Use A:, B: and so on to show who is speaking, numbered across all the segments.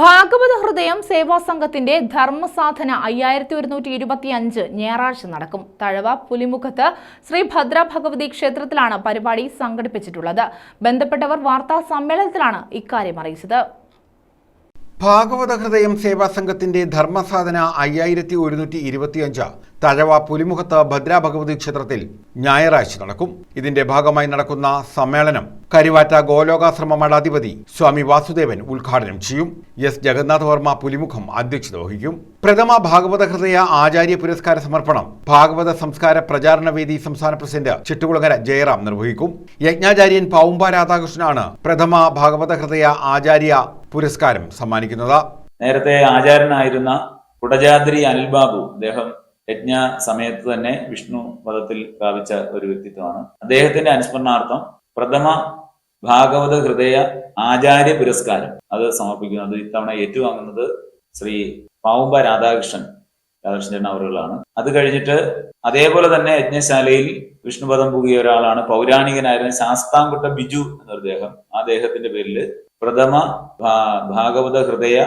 A: ഭാഗവത ഹൃദയം സേവാ സംഘത്തിന്റെ ധർമ്മസാധന അയ്യായിരത്തി ഒരുന്നൂറ്റി ഇരുപത്തി അഞ്ച് ഞായറാഴ്ച നടക്കും. തഴവ പുലിമുഖത്ത് ശ്രീ ഭദ്ര ഭഗവതി ക്ഷേത്രത്തിലാണ് പരിപാടി സംഘടിപ്പിച്ചിട്ടുള്ളത്. ബന്ധപ്പെട്ടവർ വാർത്താ സമ്മേളനത്തിലാണ് ഇക്കാര്യം അറിയിച്ചത്.
B: ഭാഗവത ഹൃദയം സേവാ സംഘത്തിന്റെ ധർമ്മസാധന അയ്യായിരത്തി ഒരുന്നൂറ്റി ഇരുപത്തിയഞ്ച് തഴവ പുലിമുഖത്ത് ഭദ്രാ ഭഗവതി ക്ഷേത്രത്തിൽ ഞായറാഴ്ച നടക്കും. ഇതിന്റെ ഭാഗമായി നടക്കുന്ന സമ്മേളനം കരുവാറ്റ ഗോലോകാശ്രമ മഠാധിപതി സ്വാമി വാസുദേവൻ ഉദ്ഘാടനം ചെയ്യും. എസ്. ജഗന്നാഥ വർമ്മ പുലിമുഖം അധ്യക്ഷത വഹിക്കും. പ്രഥമ ഭാഗവത ഹൃദയ ആചാര്യ പുരസ്കാര സമർപ്പണം ഭാഗവത സംസ്കാര പ്രചാരണ വേദി സംസ്ഥാന പ്രസിഡന്റ് ചിട്ടുകുളങ്ങര ജയറാം നിർവഹിക്കും. യജ്ഞാചാര്യൻ പാവുമ്പ രാധാകൃഷ്ണനാണ് പ്രഥമ ഭാഗവത ഹൃദയ ആചാര്യ പുരസ്കാരം സമ്മാനിക്കുന്നത്.
C: നേരത്തെ ആചാര്യനായിരുന്ന കുടജാദ്രി അനിൽബാബു അദ്ദേഹം യജ്ഞ സമയത്ത് തന്നെ വിഷ്ണു പദത്തിൽ പ്രാപിച്ച ഒരു വ്യക്തിത്വമാണ്. അദ്ദേഹത്തിന്റെ അനുസ്മരണാർത്ഥം പ്രഥമ ഭാഗവത ഹൃദയ ആചാര്യ പുരസ്കാരം അത് സമർപ്പിക്കുന്നത്. ഇത്തവണ ഏറ്റുവാങ്ങുന്നത് ശ്രീ പാവുമ്പ രാധാകൃഷ്ണൻ രാധാകൃഷ്ണൻ അവറുകളാണ് അത് കഴിഞ്ഞിട്ട് അതേപോലെ തന്നെ യജ്ഞശാലയിൽ വിഷ്ണുപദം പൂകിയ ഒരാളാണ് പൗരാണികനായിരുന്ന ശാസ്താംകുട്ട ബിജു എന്ന അദ്ദേഹം ആ അദ്ദേഹത്തിന്റെ പേരിൽ പ്രഥമ ഭാഗവത ഹൃദയ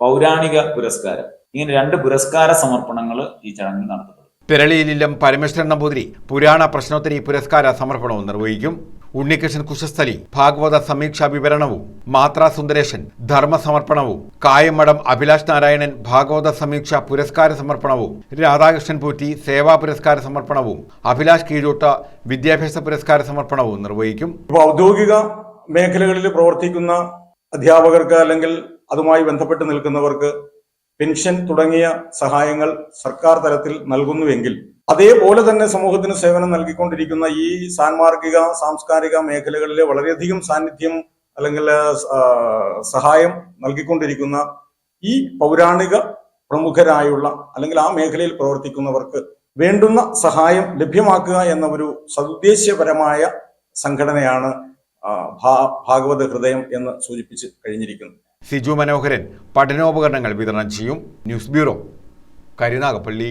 C: പൗരാണിക പുരസ്കാരം ഇങ്ങനെ രണ്ട് പുരസ്കാര സമർപ്പണങ്ങൾ ഈ ചടങ്ങിൽ നടത്തപ്പെടും.
B: പിരളിയിലില്ലം പരമേശ്വരൻ നമ്പൂതിരി പുരാണ പ്രശ്നോത്തരി പുരസ്കാര സമർപ്പണവും നിർവഹിക്കും. ഉണ്ണികൃഷ്ണൻ കുശസ്ഥലി ഭാഗവത സമീക്ഷാ വിവരണവും മാത്രാ സുന്ദരേശൻ ധർമ്മ സമർപ്പണവും കായമഠം അഭിലാഷ് നാരായണൻ ഭാഗവത സമീക്ഷ പുരസ്കാര സമർപ്പണവും രാധാകൃഷ്ണൻ പൂറ്റി സേവാ പുരസ്കാര സമർപ്പണവും അഭിലാഷ് കീഴോട്ട വിദ്യാഭ്യാസ പുരസ്കാര സമർപ്പണവും നിർവഹിക്കും.
D: ഇപ്പോൾ ഔദ്യോഗിക മേഖലകളിൽ പ്രവർത്തിക്കുന്ന അധ്യാപകർക്ക് അല്ലെങ്കിൽ അതുമായി ബന്ധപ്പെട്ട് നിൽക്കുന്നവർക്ക് പെൻഷൻ തുടങ്ങിയ സഹായങ്ങൾ സർക്കാർ തലത്തിൽ നൽകുന്നുവെങ്കിൽ അതേപോലെ തന്നെ സമൂഹത്തിന് സേവനം നൽകിക്കൊണ്ടിരിക്കുന്ന ഈ സാൻമാർഗിക സാംസ്കാരിക മേഖലകളിലെ വളരെയധികം സാന്നിധ്യം അല്ലെങ്കിൽ സഹായം നൽകിക്കൊണ്ടിരിക്കുന്ന ഈ പൗരാണിക പ്രമുഖരായുള്ള അല്ലെങ്കിൽ ആ മേഖലയിൽ പ്രവർത്തിക്കുന്നവർക്ക് വേണ്ടുന്ന സഹായം ലഭ്യമാക്കുക എന്ന ഒരു സദുദ്ദേശ്യപരമായ സംഘടനയാണ് ഭാഗവത ഹൃദയം എന്ന് സൂചിപ്പിച്ച് കഴിഞ്ഞിരിക്കുന്നു.
B: സിജു മനോഹരൻ പഠനോപകരണങ്ങൾ വിതരണം ചെയ്യും. News bureau Karunagappally.